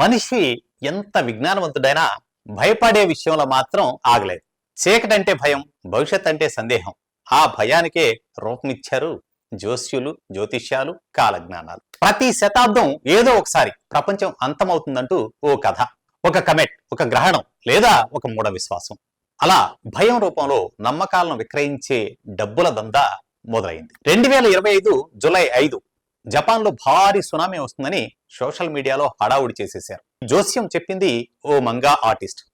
మనిషి ఎంత విజ్ఞానవంతుడైనా భయపడే విషయంలో మాత్రం ఆగలేదు. చీకటంటే భయం భవిష్యత్ అంటే సందేహం. ఆ భయానికే రూపమిచ్చారు జ్యోస్యులు జ్యోతిష్యాలు కాలజ్ఞానాలు. ప్రతి శతాబ్దం ఏదో ఒకసారి ప్రపంచం అంతమవుతుందంటూ ఓ కథ ఒక కమెట్ ఒక గ్రహణం లేదా ఒక మూఢ విశ్వాసం. అలా భయం రూపంలో నమ్మకాలను విక్రయించే డబ్బుల దందా మొదలైంది. రెండు వేల ఇరవై ఐదు జులై ఐదు జపాన్లో భారీ సునామీ వస్తుందని సోషల్ మీడియాలో హడావుడి చేసేశారు. జోస్యం చెప్పింది ఓ మంగా ఆర్టిస్ట్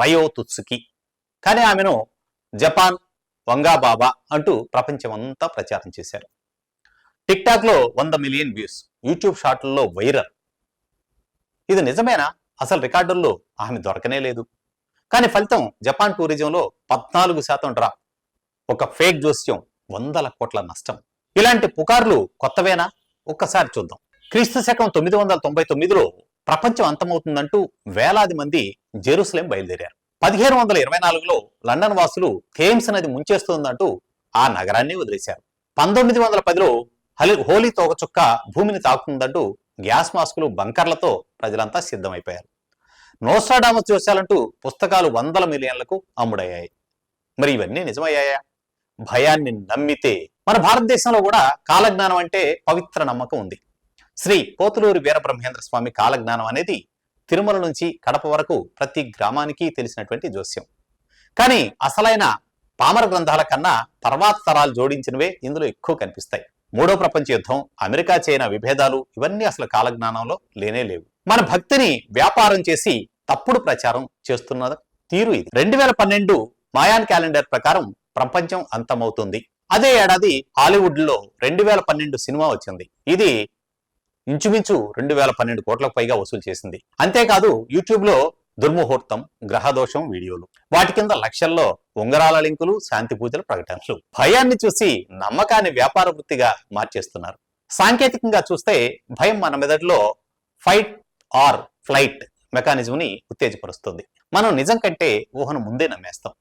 రయో తుత్సుకి. కానీ ఆమెను జపాన్ వంగా బాబా అంటూ ప్రపంచమంతా ప్రచారం చేశారు. టిక్ వంద మిలియన్ వ్యూస్ యూట్యూబ్ షార్ట్లలో వైరల్. ఇది నిజమేనా? అసలు రికార్డుల్లో ఆమె దొరకనే లేదు. కానీ ఫలితం జపాన్ టూరిజంలో పద్నాలుగు శాతం డ్రాప్. ఒక ఫేక్ జోస్యం వందల కోట్ల నష్టం. ఇలాంటి పుకార్లు కొత్తవేనా? ఒక్కసారి చూద్దాం. క్రీస్తు శకం తొమ్మిది వందల తొంభై తొమ్మిదిలో ప్రపంచం అంతమవుతుందంటూ వేలాది మంది జెరూసలేం బయలుదేరారు. పదిహేను వందల ఇరవై నాలుగులో లండన్ వాసులు థేమ్స్ నది ముంచేస్తుందంటూ ఆ నగరాన్ని వదిలేశారు. పంతొమ్మిది వందల పదిలో హలి హోలీ తోకచుక్క భూమిని తాకుతుందంటూ గ్యాస్ మాస్కులు బంకర్లతో ప్రజలంతా సిద్ధమైపోయారు. నోస్టాడామస్ చూశాలంటూ పుస్తకాలు వందల మిలియన్లకు అమ్ముడయ్యాయి. మరి ఇవన్నీ నిజమయ్యాయా? భయాన్ని నమ్మితే మన భారతదేశంలో కూడా కాలజ్ఞానం అంటే పవిత్ర నమ్మకం ఉంది. శ్రీ పోతులూరి వీరబ్రహ్మేంద్ర స్వామి కాలజ్ఞానం అనేది తిరుమల నుంచి కడప వరకు ప్రతి గ్రామానికి తెలిసినటువంటి జోస్యం. కానీ అసలైన పామర గ్రంథాల కన్నా తర్వాత తరాలు జోడించినవే ఇందులో ఎక్కువ కనిపిస్తాయి. మూడో ప్రపంచ యుద్ధం అమెరికా చైనా విభేదాలు ఇవన్నీ అసలు కాలజ్ఞానంలో లేనే లేవు. మన భక్తిని వ్యాపారం చేసి తప్పుడు ప్రచారం చేస్తున్న తీరు ఇది. రెండు వేల పన్నెండు మాయాన్ క్యాలెండర్ ప్రకారం ప్రపంచం అంతమవుతుంది. అదే ఏడాది హాలీవుడ్లో రెండు వేల పన్నెండు సినిమా వచ్చింది. ఇది ఇంచుమించు రెండు వేల పన్నెండు కోట్లకు పైగా వసూలు చేసింది. అంతేకాదు యూట్యూబ్లో దుర్ముహూర్తం గ్రహదోషం వీడియోలు. వాటి కింద లక్షల్లో ఉంగరాల లింకులు శాంతి పూజల ప్రకటనలు. భయాన్ని చూసి నమ్మకాన్ని వ్యాపార వృత్తిగా మార్చేస్తున్నారు. సాంకేతికంగా చూస్తే భయం మన మెదడులో ఫైట్ ఆర్ ఫ్లైట్ మెకానిజంని ఉత్తేజపరుస్తుంది. మనం నిజం కంటే ఊహను ముందే నమ్మేస్తాం.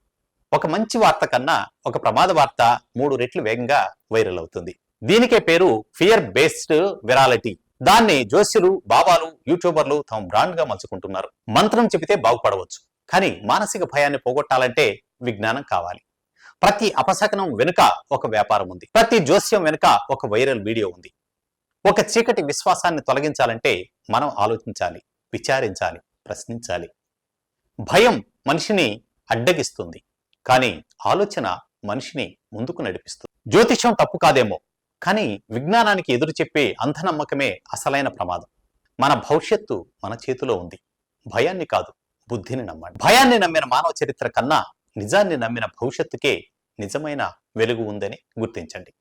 ఒక మంచి వార్త కన్నా ఒక ప్రమాద వార్త మూడు రెట్లు వేగంగా వైరల్ అవుతుంది. దీనికే పేరు ఫియర్ బేస్డ్ విరాలిటీ. దాన్ని జోస్యులు బాబాలు యూట్యూబర్లు తమ బ్రాండ్గా మలుచుకుంటున్నారు. మంత్రం చెబితే బాగుపడవచ్చు. కానీ మానసిక భయాన్ని పోగొట్టాలంటే విజ్ఞానం కావాలి. ప్రతి అపశకనం వెనుక ఒక వ్యాపారం ఉంది. ప్రతి జోస్యం వెనుక ఒక వైరల్ వీడియో ఉంది. ఒక చీకటి విశ్వాసాన్ని తొలగించాలంటే మనం ఆలోచించాలి విచారించాలి ప్రశ్నించాలి. భయం మనిషిని అడ్డగిస్తుంది. కానీ ఆలోచన మనిషిని ముందుకు నడిపిస్తుంది జ్యోతిషం తప్పు కాదేమో కానీ విజ్ఞానానికి ఎదురు చెప్పే అంధనమ్మకమే అసలైన ప్రమాదం. మన భవిష్యత్తు మన చేతిలో ఉంది. భయాన్ని కాదు బుద్ధిని నమ్మండి. భయాన్ని నమ్మిన మానవ చరిత్ర కన్నా నిజాన్ని నమ్మిన భవిష్యత్తుకే నిజమైన వెలుగు ఉందని గుర్తించండి.